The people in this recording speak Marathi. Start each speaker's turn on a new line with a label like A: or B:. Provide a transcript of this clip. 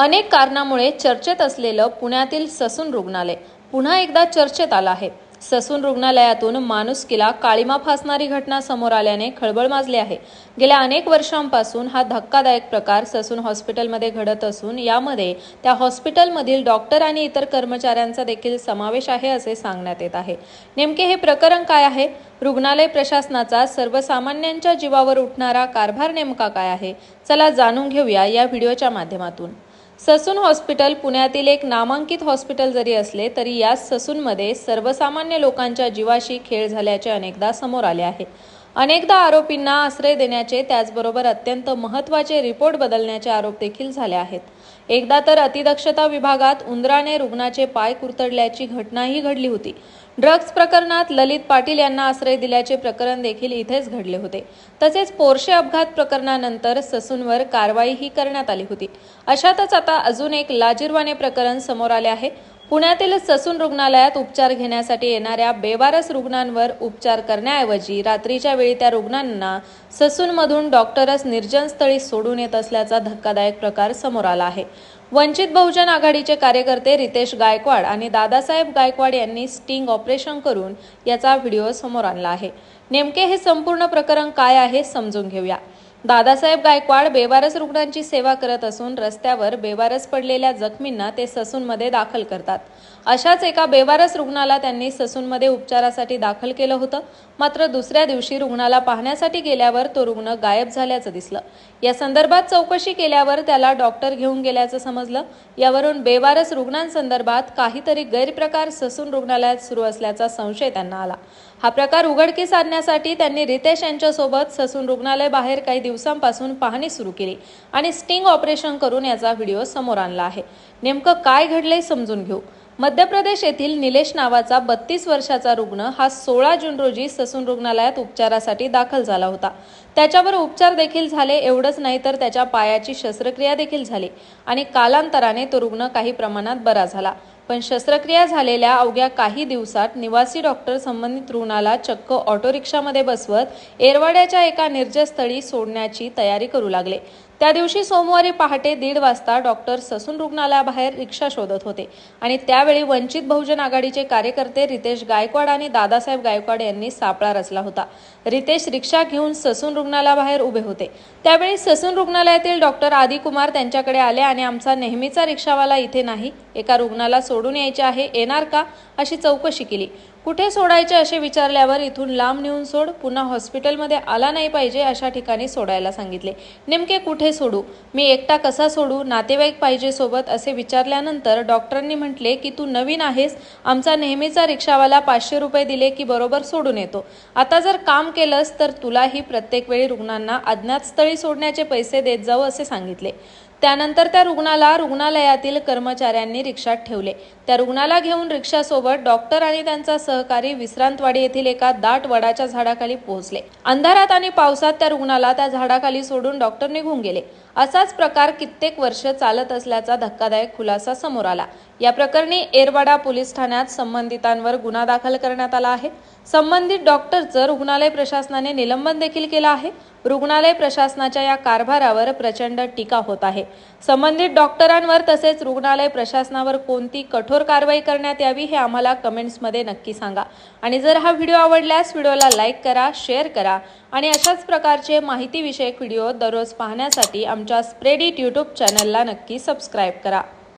A: अनेक कारणामुळे चर्चेत असलेलं पुण्यातील ससून रुग्णालय पुन्हा एकदा चर्चेत आलं आहे. ससून रुग्णालयातून माणुसकीला काळीमा फासणारी घटना समोर आल्याने खळबळ माजली आहे. गेल्या अनेक वर्षांपासून हा धक्कादायक प्रकार ससून हॉस्पिटलमध्ये घडत असून यामध्ये त्या हॉस्पिटलमधील डॉक्टर आणि इतर कर्मचाऱ्यांचा देखील समावेश आहे असे सांगण्यात येत आहे. नेमके हे प्रकरण काय आहे? रुग्णालय प्रशासनाचा सर्वसामान्यांच्या जीवावर उठणारा कारभार नेमका काय आहे? चला जाणून घेऊया या व्हिडिओच्या माध्यमातून. ससून हॉस्पिटल पुण्यातील एक नामांकित हॉस्पिटल जरी असले तरी या ससूनमध्ये सर्वसामान्य लोकांच्या जीवाशी खेळ झाल्याचे अनेकदा समोर आले आहे. अनेकदा आरोपींना आश्रय देण्याचे त्याचबरोबर अत्यंत महत्त्वाचे रिपोर्ट बदलण्याचे आरोप देखील झाले आहेत. एकदा तर अतिदक्षता विभागात उंदराने रुग्णाचे पाय कुरतडल्याची घटनाही घडली होती. ड्रग्ज प्रकरणात ललित पाटील यांना आश्रय दिल्याचे प्रकरण देखील इथेच घडले होते. तसेच पोर्शे अपघात प्रकरणानंतर ससूनवर कारवाईही करण्यात आली होती. अशातच आता अजून एक लाजीरवाने प्रकरण समोर आले आहे. पुण्यातील ससून रुग्णालयात उपचार घेण्यासाठी येणाऱ्या बेवारस रुग्णांवर उपचार करण्याऐवजी रात्रीच्या वेळी त्या रुग्णांना ससूनमधून डॉक्टरच निर्जनस्थळी सोडून येत असल्याचा धक्कादायक प्रकार समोर आला आहे. वंचित बहुजन आघाडीचे कार्यकर्ते रितेश गायकवाड आणि दादासाहेब गायकवाड यांनी स्टिंग ऑपरेशन करून याचा व्हिडिओ समोर आणला आहे. नेमके हे संपूर्ण प्रकरण काय आहे समजून घेऊया. दादासाहेब गायकवाड बेवारस रुग्णांची सेवा करत असून रस्त्यावर बेवारस पडलेल्या जखमींना ते ससूनमध्ये दाखल करतात. अशाच एका बेवारस रुग्णाला त्यांनी ससूनमध्ये उपचारासाठी दाखल केलं होतं. मात्र दुसऱ्या दिवशी रुग्णाला पाहण्यासाठी गेल्यावर तो रुग्ण गायब झाल्याचं दिसलं. या संदर्भात चौकशी केल्यावर त्याला डॉक्टर घेऊन गेल्याचं समजलं. यावरून बेवारस रुग्णांसंदर्भात काहीतरी गैरप्रकार ससून रुग्णालयात सुरू असल्याचा संशय त्यांना आला. हा प्रकार उघडकीस आणण्यासाठी त्यांनी रितेश यांच्यासोबत ससून रुग्णालय बाहेर काही दिवसांपासून पाहणी सुरू केली आणि स्टिंग ऑपरेशन करून याचा व्हिडिओ समोर आणला आहे. नेमकं काय घडलंय समजून घेऊ. मध्य प्रदेश येथील निलेश नावाचा बत्तीस वर्षाचा रुग्ण हा सोळा जून रोजी ससून रुग्णालयात उपचारासाठी दाखल झाला होता. त्याच्यावर उपचार देखील झाले एवढंच नाही तर त्याच्या पायाची शस्त्रक्रिया देखील झाली आणि कालांतराने तो रुग्ण काही प्रमाणात बरा झाला. पण शस्त्रक्रिया झालेल्या अवघ्या काही दिवसात निवासी डॉक्टर संबंधित रुग्णाला चक्क ऑटो रिक्षामध्ये बसवत एरवाड्याच्या एका निर्जस्थळी सोडण्याची तयारी करू लागले. त्या दिवशी सोमवारी पहाटे दीड वाजता डॉक्टर ससून रुग्णालयाबाहेर रिक्षा शोधत होते. आणि त्यावेळी वंचित बहुजन आघाडीचे कार्यकर्ते रितेश गायकवाड आणि दादासाहेब गायकवाड यांनी सापळा रचला होता. रितेश रिक्षा घेऊन ससून रुग्णालयाबाहेर उभे होते. त्यावेळी ससून रुग्णालयातील डॉक्टर आदी कुमार त्यांच्याकडे आले आणि आमचा नेहमीचा रिक्षावाला इथे नाही एका रुग्णाला सोडून यायचे आहे येणार का अशी चौकशी केली. कुठे सोडायचे असे विचारल्यावर इथून लांब नेऊन सोड पुन्हा हॉस्पिटलमध्ये आला नाही पाहिजे अशा ठिकाणी सोडायला सांगितले. नेमके कुठे सोडू? मी एकटा कसा सोडू? नातेवाईक पाहिजे सोबत असे विचारल्यानंतर डॉक्टरांनी म्हटले की तू नवीन आहेस. आमचा नेहमीचा रिक्षावाला पाचशे रुपये दिले की बरोबर सोडून येतो. आता जर काम केलंस तर तुलाही प्रत्येक वेळी रुग्णांना अज्ञात स्थळी सोडण्याचे पैसे देत जाऊ असे सांगितले. त्यानंतर त्या रुग्णाला रुग्णालयातील कर्मचाऱ्यांनी रिक्षात ठेवले. त्या रुग्णाला घेऊन रिक्षासोबत डॉक्टर आणि त्यांचा सहकारी विश्रांतवाडी येथील एका दाट वडाच्या झाडाखाली पोहोचले. अंधारात आणि पावसात त्या रुग्णाला त्या झाडाखाली सोडून डॉक्टर निघून गेले. असाच प्रकार कित्येक वर्ष चालत असल्याचा धक्कादायक खुलासा समोर आला. या प्रकरणी एरवाडा पोलीस ठाण्यात संबंधितांवर गुन्हा दाखल करण्यात आला आहे. संबंधित डॉक्टरचं रुग्णालय प्रशासनाने निलंबन देखील केलं आहे. रुग्णालय प्रशासनाच्या या कारभारावर प्रचंड टीका होत आहे. संबंधित डॉक्टरांवर तसेच रुग्णालय प्रशासनावर कोणती कठोर कारवाई करण्यात यावी हे आम्हाला कमेंट्समध्ये नक्की सांगा. आणि जर हा व्हिडिओ आवडल्यास व्हिडिओला लाईक करा शेअर करा आणि अशाच प्रकारचे माहितीविषयक व्हिडिओ दररोज पाहण्यासाठी आमच्या स्प्रेडिट यूट्यूब चॅनलला नक्की सबस्क्राईब करा.